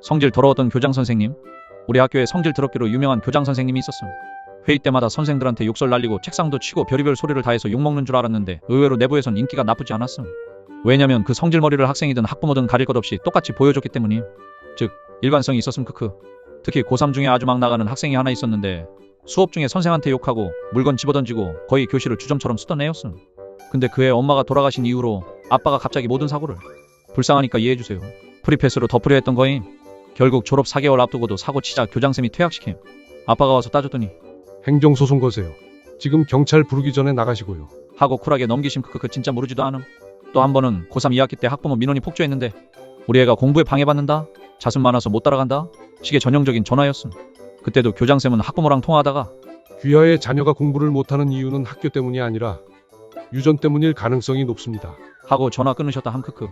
성질 더러웠던 교장 선생님. 우리 학교에 성질 더럽기로 유명한 교장 선생님이 있었음. 회의 때마다 선생들한테 욕설 날리고 책상도 치고 별의별 소리를 다 해서 욕먹는 줄 알았는데 의외로 내부에선 인기가 나쁘지 않았음. 왜냐면 그 성질머리를 학생이든 학부모든 가릴 것 없이 똑같이 보여줬기 때문임. 즉 일관성이 있었음 크크. 특히 고3 중에 아주 막 나가는 학생이 하나 있었는데 수업 중에 선생한테 욕하고 물건 집어던지고 거의 교실을 주점처럼 쓰던 애였음. 근데 그 애 엄마가 돌아가신 이후로 아빠가 갑자기 모든 사고를 불쌍하니까 이해해주세요. 프리패스로 덮으려 했던 거임. 결국 졸업 4개월 앞두고도 사고 치자 교장쌤이 퇴학시킴. 아빠가 와서 따졌더니 행정소송 거세요. 지금 경찰 부르기 전에 나가시고요. 하고 쿨하게 넘기심 크크크 진짜 모르지도 않음. 또 한 번은 고3 2학기 때 학부모 민원이 폭주했는데 우리 애가 공부에 방해받는다? 자습 많아서 못 따라간다? 식의 전형적인 전화였음. 그때도 교장쌤은 학부모랑 통화하다가 귀하의 자녀가 공부를 못하는 이유는 학교 때문이 아니라 유전 때문일 가능성이 높습니다. 하고 전화 끊으셨다 함 크크.